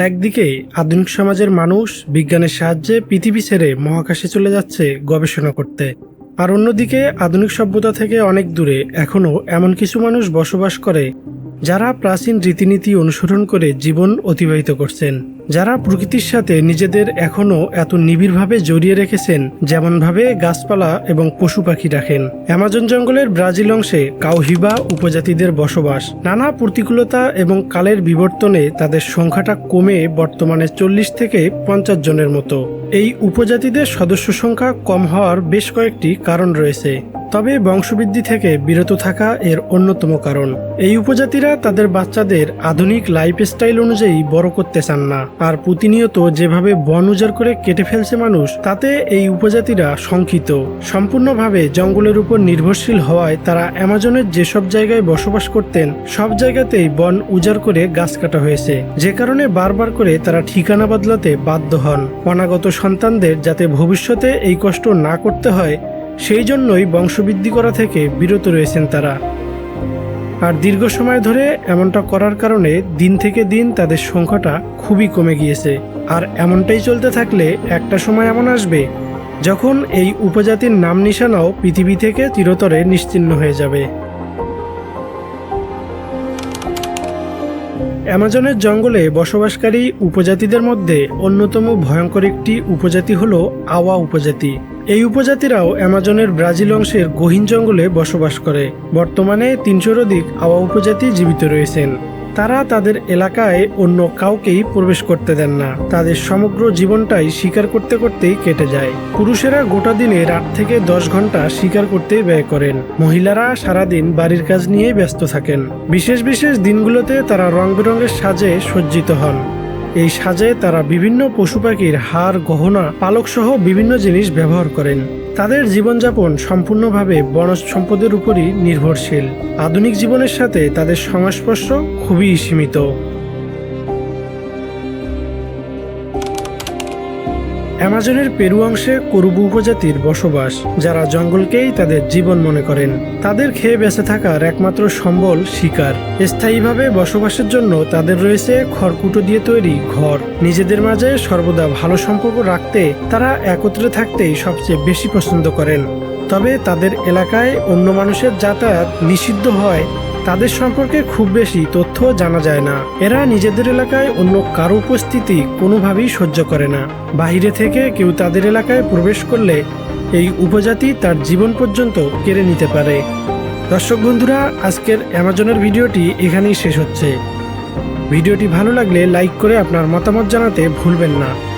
একদিকে আধুনিক সমাজের মানুষ বিজ্ঞানের সাহায্যে পৃথিবী ছেড়ে মহাকাশে চলে যাচ্ছে গবেষণা করতে। আর অন্যদিকে আধুনিক সভ্যতা থেকে অনেক দূরে এখনও এমন কিছু মানুষ বসবাস করে যারা প্রাচীন রীতিনীতি অনুসরণ করে জীবন অতিবাহিত করছেন, যারা প্রকৃতির সাথে নিজেদের এখনও এত নিবিড়ভাবে জড়িয়ে রেখেছেন, যেমনভাবে গাছপালা এবং পশু পাখি রাখেন। অ্যামাজন জঙ্গলের ব্রাজিল অংশে কাউহিবা উপজাতিদের বসবাস। নানা প্রতিকূলতা এবং কালের বিবর্তনে তাদের সংখ্যাটা কমে বর্তমানে চল্লিশ থেকে পঞ্চাশ জনের মতো। এই উপজাতিদের সদস্য সংখ্যা কম হওয়ার বেশ কয়েকটি কারণ রয়েছে। তবে বংশবৃদ্ধি থেকে বিরত থাকা এর অন্যতম কারণ। এই উপজাতিরা তাদের বাচ্চাদের আধুনিক লাইফস্টাইল অনুযায়ী বড় করতে চান না। আর প্রতিনিয়ত যেভাবে বন উজাড় করে কেটে ফেলছে মানুষ, তাতে এই উপজাতিরা শঙ্কিত। সম্পূর্ণভাবে জঙ্গলের উপর নির্ভরশীল হওয়ায় তারা অ্যামাজনের যেসব জায়গায় বসবাস করতেন, সব জায়গাতেই বন উজাড় করে গাছ কাটা হয়েছে। যে কারণে বারবার করে তারা ঠিকানা বদলাতে বাধ্য হন। অনাগত সন্তানদের যাতে ভবিষ্যতে এই কষ্ট না করতে হয় সেই জন্যই বংশবৃদ্ধি করা থেকে বিরত রয়েছেন তারা। আর দীর্ঘ সময় ধরে এমনটা করার কারণে দিন থেকে দিন তাদের সংখ্যাটা খুবই কমে গিয়েছে। আর এমনটাই চলতে থাকলে একটা সময় এমন আসবে যখন এই উপজাতির নাম নিশানাও পৃথিবী থেকে চিরতরে নিশ্চিহ্ন হয়ে যাবে। অ্যামাজনের জঙ্গলে বসবাসকারী উপজাতিদের মধ্যে অন্যতম ভয়ঙ্কর একটি উপজাতি হল আওয়া উপজাতি। এই উপজাতিরাও অ্যামাজনের ব্রাজিল অংশের গহীন জঙ্গলে বসবাস করে। বর্তমানে তিনশোর অধিক আওয়া উপজাতি জীবিত রয়েছেন। তারা তাদের এলাকায় অন্য কাউকেই প্রবেশ করতে দেন না। তাদের সমগ্র জীবনটাই শিকার করতে করতেই কেটে যায়। পুরুষেরা গোটা দিনে রাত থেকে দশ ঘণ্টা শিকার করতে ব্যয় করেন। মহিলারা সারাদিন বাড়ির কাজ নিয়ে ব্যস্ত থাকেন। বিশেষ বিশেষ দিনগুলোতে তারা রং বেরঙের সাজে সজ্জিত হন। এই সাজে তারা বিভিন্ন পশু পাখির হাড়, গহনা পালক সহ বিভিন্ন জিনিস ব্যবহার করেন। তাদের জীবনযাপন সম্পূর্ণভাবে বনজ সম্পদের উপরই নির্ভরশীল। আধুনিক জীবনের সাথে তাদের সংস্পর্শ খুবই সীমিত। অ্যামাজনের পেরু অংশে করুবু উপজাতির বসবাস, যারা জঙ্গলকেই তাদের জীবন মনে করেন। তাদের খেয়ে বেঁচে থাকার একমাত্র সম্বল শিকার। স্থায়ীভাবে বসবাসের জন্য তাদের রয়েছে খড়কুটো দিয়ে তৈরি ঘর। নিজেদের মাঝে সর্বদা ভালো সম্পর্ক রাখতে তারা একত্রে থাকতেই সবচেয়ে বেশি পছন্দ করেন। তবে তাদের এলাকায় অন্য মানুষের যাতায়াত নিষিদ্ধ হয় তাদের সম্পর্কে খুব বেশি তথ্য জানা যায় না। এরা নিজেদের এলাকায় অন্য কারও উপস্থিতি কোনোভাবেই সহ্য করে না। বাইরে থেকে কেউ তাদের এলাকায় প্রবেশ করলে এই উপজাতি তার জীবন পর্যন্ত কেড়ে নিতে পারে। দর্শক বন্ধুরা, আজকের অ্যামাজনের ভিডিওটি এখানেই শেষ হচ্ছে। ভিডিওটি ভালো লাগলে লাইক করে আপনার মতামত জানাতে ভুলবেন না।